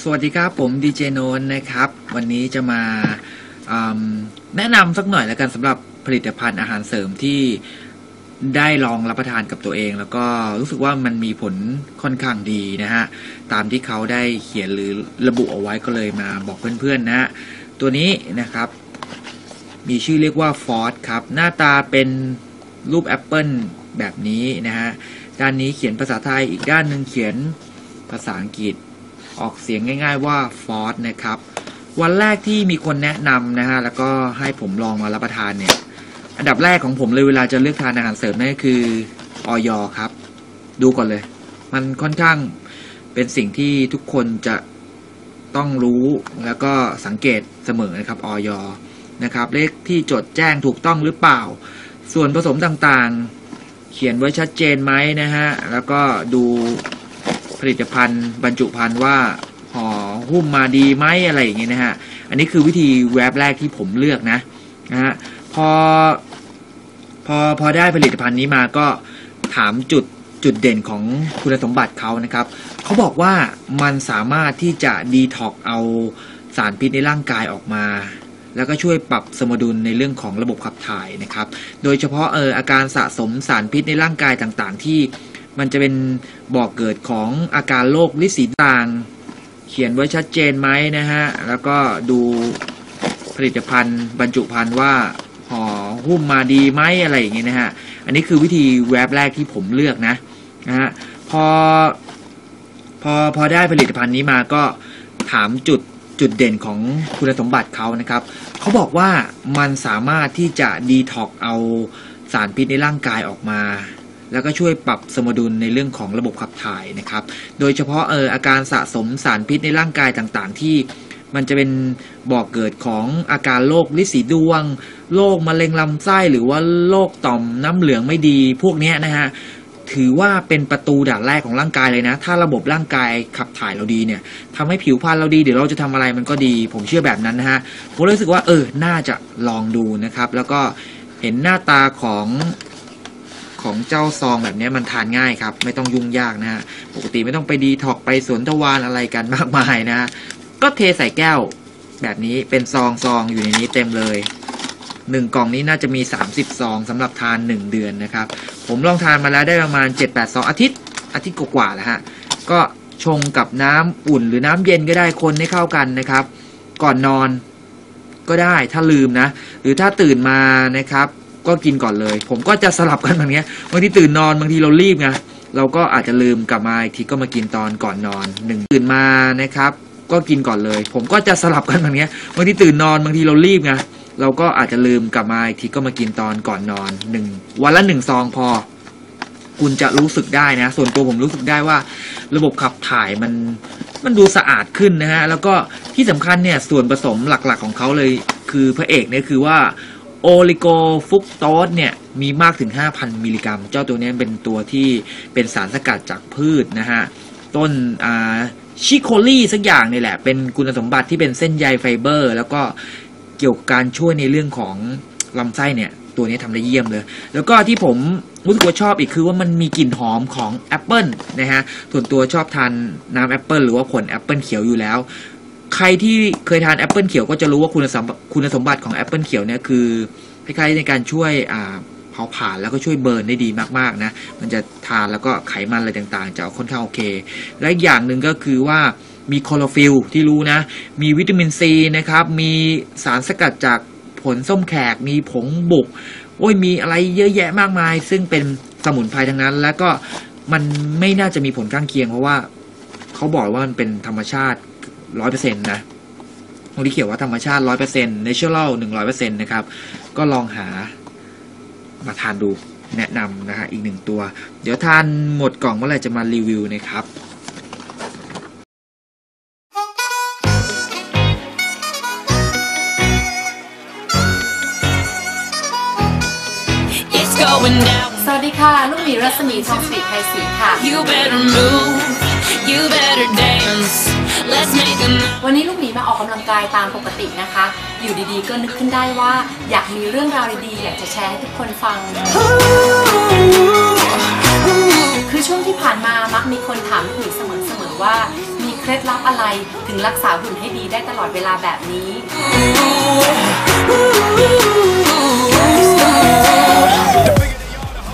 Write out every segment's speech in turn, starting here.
สวัสดีครับผมดีเจโนนนะครับ วันนี้จะมาแนะนำสักหน่อยแล้วกันสำหรับผลิตภัณฑ์อาหารเสริมที่ได้ลองรับประทานกับตัวเอง แล้วก็รู้สึกว่ามันมีผลค่อนข้างดีนะฮะ ตามที่เขาได้เขียนหรือระบุเอาไว้ก็เลยมาบอกเพื่อนๆนะฮะ ตัวนี้นะครับ มีชื่อเรียกว่าฟอสครับ หน้าตาเป็นรูปแอปเปิลแบบนี้นะฮะ ด้านนี้เขียนภาษาไทยอีกด้านหนึ่งเขียนภาษาอังกฤษ ออกเสียงง่าย ๆว่าฟอสนะครับ วันแรกที่มีคนแนะนำนะฮะแล้วก็ให้ผมลองมารับประทานเนี่ย อันดับแรกของผมเลยเวลาจะเลือกทานอาหารเสริมนั่นคือออยครับ ดูก่อนเลย มันค่อนข้างเป็นสิ่งที่ทุกคนจะต้องรู้แล้วก็สังเกตเสมอนะครับออยนะครับ เลขที่จดแจ้งถูกต้องหรือเปล่า ส่วนผสมต่างๆ เขียนไว้ชัดเจนไหมนะฮะ แล้วก็ดู ผลิตภัณฑ์บรรจุภัณฑ์ว่าห่อหุ้มมาดีไหมอะไรอย่างเงี้ยนะฮะ อันนี้คือวิธีแวบแรกที่ผมเลือกนะนะฮะพอพอพอได้ผลิตภัณฑ์นี้มาก็ถามจุดจุดเด่นของคุณสมบัติเขานะครับ เขาบอกว่ามันสามารถที่จะดีท็อกเอาสารพิษในร่างกายออกมา แล้วก็ช่วยปรับสมดุลในเรื่องของระบบขับถ่ายนะครับ โดยเฉพาะเอออาการสะสมสารพิษในร่างกายต่างๆ ที่ มันจะเป็นบอกเกิดของอาการโรคลิสีต่าง เขียนไว้ชัดเจนไหมนะฮะ แล้วก็ดูผลิตภัณฑ์บรรจุภัณฑ์ว่าห่อหุ้มมาดีไหมอะไรอย่างเงี้ยนะฮะ อันนี้คือวิธีแวบแรกที่ผมเลือกนะนะฮะพอพอพอได้ผลิตภัณฑ์นี้มาก็ถามจุดจุดเด่นของคุณสมบัติเขานะครับ เขาบอกว่ามันสามารถที่จะดีท็อกเอาสารพิษในร่างกายออกมา แล้วก็ช่วยปรับสมดุลในเรื่องของระบบขับถ่ายนะครับ โดยเฉพาะเอออาการสะสมสารพิษในร่างกายต่างๆ ที่มันจะเป็นบอกเกิดของอาการโรคลิสีดวงโรคมะเร็งลำไส้หรือว่าโรคต่อมน้ำเหลืองไม่ดีพวกนี้นะฮะถือว่าเป็นประตูด่านแรกของร่างกายเลยนะ ถ้าระบบร่างกายขับถ่ายเราดีเนี่ยทำให้ผิวพรรณเราดี เดี๋ยวเราจะทำอะไรมันก็ดี ผมเชื่อแบบนั้นนะฮะ ผมรู้สึกว่าเออ น่าจะลองดูนะครับ แล้วก็เห็นหน้าตาของ ของเจ้าซองแบบนี้มันทานง่ายครับ ไม่ต้องยุ่งยากนะฮะปกติไม่ต้องไปดีท็อกไปสวนทวารอะไรกันมากมายนะฮะก็เทใส่แก้วแบบนี้เป็นซองซองอยู่ในนี้เต็มเลยหนึ่งกล่องนี้น่าจะมี 30 ซองสำหรับทานหนึ่งเดือนนะครับ ผมลองทานมาแล้วได้ประมาณ 7-8 ซองอาทิตย์ อาทิตย์กว่าๆแล้วฮะ ก็ชงกับน้ำอุ่นหรือน้ำเย็นก็ได้คนให้เข้ากันนะครับ ก่อนนอนก็ได้ถ้าลืมนะ หรือถ้าตื่นมานะครับ ก็กินก่อนเลย ผมก็จะสลับกันแบบนี้บางทีตื่นนอนบางทีเรารีบไงเราก็อาจจะลืมกลับมาอีกทีก็มากินตอนก่อนนอนหนึ่งตื่นมานะครับก็กินก่อนเลย ผมก็จะสลับกันแบบนี้บางทีตื่นนอนบางทีเรารีบไงเราก็อาจจะลืมกลับมาอีกทีก็มากินตอนก่อนนอนหนึ่งวันละหนึ่งซองพอ คุณจะรู้สึกได้นะ ส่วนตัวผมรู้สึกได้ว่า ระบบขับถ่ายมันมันดูสะอาดขึ้นนะฮะ แล้วก็ที่สำคัญเนี่ยส่วนผสมหลักๆของเขาเลยคือพระเอกเนี่ยคือว่า โอลิโกฟุกโตสเนี่ยมีมากถึง 5,000 มิลลิกรัม เจ้าตัวนี้เป็นตัวที่เป็นสารสกัดจากพืชนะฮะ ต้นชิโคลี่สักอย่างนี่แหละ เป็นคุณสมบัติที่เป็นเส้นใยไฟเบอร์ แล้วก็เกี่ยวกับการช่วยในเรื่องของลำไส้เนี่ย ตัวนี้ทำได้เยี่ยมเลย แล้วก็ที่ผมรู้สึกว่าชอบอีกคือว่ามันมีกลิ่นหอมของแอปเปิลนะฮะ ส่วนตัวชอบทานน้ำแอปเปิลหรือว่าผลแอปเปิลเขียวอยู่แล้ว ใครที่เคยทานแอปเปิลเขียวก็จะรู้ว่าคุณสมบัติคุณสมบัติของแอปเปิลเขียวเนี่ยคือคล้ายๆในการช่วยเผาผลาญแล้วก็ช่วยเบิร์นได้ดีมากๆนะมันจะทานแล้วก็ไขมันอะไรต่างๆ จะค่อนข้างโอเค และอีกอย่างหนึ่งก็คือว่ามีคลอโรฟิลที่รู้นะ มีวิตามินซีนะครับ มีสารสกัดจากผลส้มแขก มีผงบุก โอ้ย มีอะไรเยอะแยะมากมาย ซึ่งเป็นสมุนไพรทั้งนั้น แล้วก็มันไม่น่าจะมีผลข้างเคียง เพราะว่าเขาบอกว่ามันเป็นธรรมชาติ ร้อยเปอร์เซ็นต์นะตรงที่เขียนว่าธรรมชาติร้อยเปอร์เซ็นต์เนเชอรัลหนึ่งร้อยเปอร์เซ็นต์นะครับ ก็ลองหามาทานดูแนะนำนะฮะอีกหนึ่งตัว เดี๋ยวทานหมดกล่องเมื่อไหร่จะมารีวิวนะครับ It's going down. สวัสดีค่ะ ลูกหมีรัศมีทองสิริไทยศรีค่ะ You better move. You better dance. วันนี้ลูกหมีมาออกกำลังกายตามปกตินะคะ อยู่ดีๆ ก็นึกขึ้นได้ว่า อยากมีเรื่องราวดีๆ อยากจะแชร์ให้ทุกคนฟัง คือช่วงที่ผ่านมามักมีคนถามลูกหมีเสมอๆว่า มีเคล็ดลับอะไรถึงรักษาหุ่นให้ดีได้ตลอดเวลาแบบนี้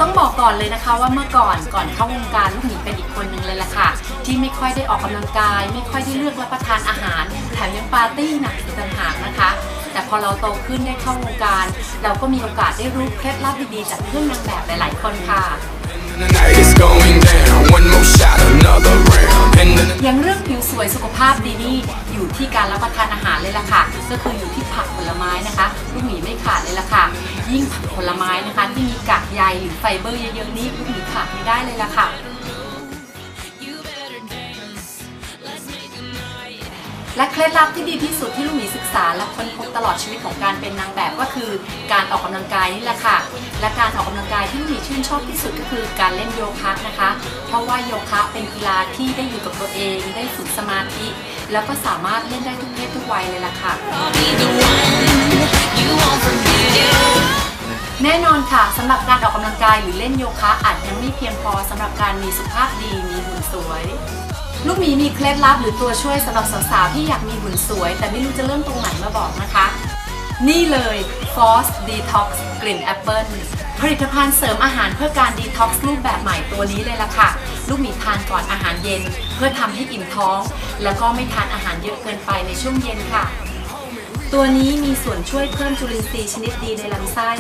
ต้องบอกก่อนเลยนะคะว่าเมื่อก่อนก่อนเข้าวงการลูกหมีเป็นอีกคนนึงเลยล่ะค่ะ ที่ไม่ค่อยได้ออกกำลังกาย ไม่ค่อยได้เลือกรับประทานอาหาร แถมยังปาร์ตี้หนักอีกต่างหากนะคะ แต่พอเราโตขึ้นได้เข้าวงการ เราก็มีโอกาสได้รู้เคล็ดลับดีๆจากเพื่อนนางแบบหลาย ๆ คนค่ะ The night is going down. One more shot, another round. And the อย่างเรื่องผิวสวยสุขภาพดีนี่อยู่ที่การรับประทานอาหารเลยล่ะค่ะ ก็คืออยู่ที่ผักผลไม้นะคะลูกหมีไม่ขาดเลยล่ะค่ะ ยิ่งผักผลไม้นะคะ ที่มีกากใยหรือไฟเบอร์เยอะๆนี่ลูกหมีขาดไม่ได้เลยล่ะค่ะ และเคล็ดลับที่ดีที่สุดที่ลูกหมีศึกษา และค้นพบตลอดชีวิตของการเป็นนางแบบก็คือการออกกำลังกายนี่แหละค่ะ และการออกกำลังกายที่ลูกหมีชื่นชอบที่สุดก็คือการเล่นโยคะนะคะ เพราะว่าโยคะเป็นกีฬาที่ได้อยู่กับตัวเอง ได้ฝึกสมาธิ แล้วก็สามารถเล่นได้ทุกเพศทุกวัยเลยล่ะค่ะแน่นอนค่ะสำหรับการออกกำลังกายหรือเล่นโยคะอาจยังไม่เพียงพอสำหรับการมีสุขภาพดีมีหุ่นสวย ลูกหมีมีเคล็ดลับหรือตัวช่วยสำหรับสาวๆที่อยากมีหุ่นสวย แต่ไม่รู้จะเริ่มตรงไหนมาบอกนะคะ นี่เลย Force Detox กลิ่นแอปเปิลผลิตภัณฑ์เสริมอาหารเพื่อการดีท็อกซ์รูปแบบใหม่ตัวนี้เลยล่ะค่ะ ลูกหมีทานก่อนอาหารเย็น เพื่อทำให้อิ่มท้อง แล้วก็ไม่ทานอาหารเยอะเกินไปในช่วงเย็นค่ะ ตัวนี้มีส่วนช่วยเพิ่มจุลินทรีย์ชนิดดีในลำไส้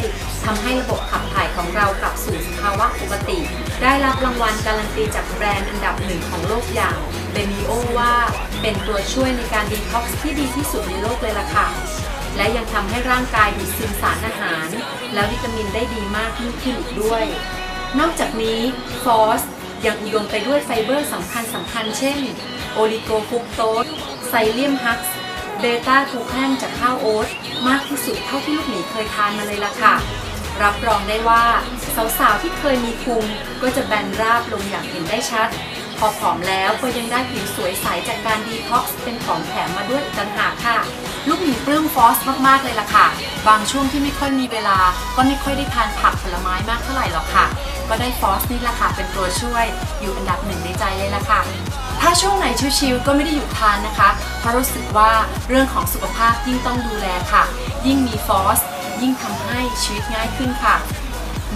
ทำให้ระบบขับถ่ายของเรากลับสู่สภาวะปกติ ได้รับรางวัลการันตีจากแบรนด์อันดับหนึ่งของโลกอย่างเบมิโอว่า เป็นตัวช่วยในการดีท็อกซ์ที่ดีที่สุดในโลกเลยล่ะค่ะ และยังทำให้ร่างกายดูดซึมสารอาหาร และวิตามินได้ดีมากยิ่งขึ้นอีกด้วย นอกจากนี้ฟอสยังอุดมไปด้วยไฟเบอร์สำคัญสำคัญเช่น โอลิโกฟุกโตสไซเลียมฮักซ์ ต้าทูแคนจากข้าวโอ๊ตมากที่สุดเท่าที่ลูกหมีเคยทานมาเลยล่ะค่ะ รับรองได้ว่า สาวๆที่เคยมีพุงก็จะแบนราบลงอย่างเห็นได้ชัด พอผอมแล้วก็ยังได้ผิวสวยใสจากการดีท็อกซ์เป็นของแถมมาด้วยอีกต่างหากค่ะ ลูกหมีปลื้มฟอสมากๆเลยล่ะค่ะ บางช่วงที่ไม่ค่อยมีเวลา ก็ไม่ค่อยได้ทานผักผลไม้มากเท่าไหร่หรอกค่ะ ก็ได้ฟอสนี่แหละค่ะเป็นตัวช่วยอยู่อันดับหนึ่งในใจเลยล่ะค่ะ ถ้าช่วงไหนชิวๆก็ไม่ได้หยุดทานนะคะ เพราะรู้สึกว่าเรื่องของสุขภาพยิ่งต้องดูแลค่ะ ยิ่งมีฟอสยิ่งทำให้ชีวิตง่ายขึ้นค่ะ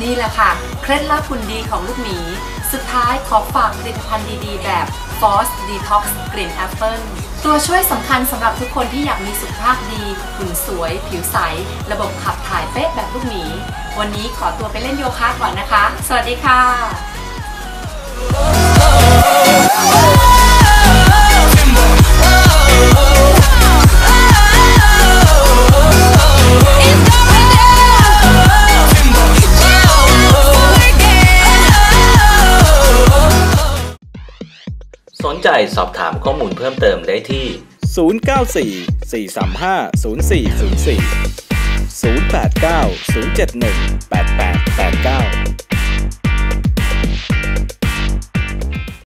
นี่แหละค่ะ เคล็ดลับหุ่นดีของลูกหมี สุดท้ายขอฝากผลิตภัณฑ์ดีๆ แบบ Force Detox กลิ่นแอปเปิลตัวช่วยสำคัญสำหรับทุกคนที่อยากมีสุขภาพดีหุ่นสวย ผิวใส ระบบขับถ่ายเป๊ะแบบลูกหมี วันนี้ขอตัวไปเล่นโยคะก่อนนะคะ สวัสดีค่ะ นใจสอบถามข้อมูลเพิ่มเติมได้ที่ 094 435 0404 089 071 8889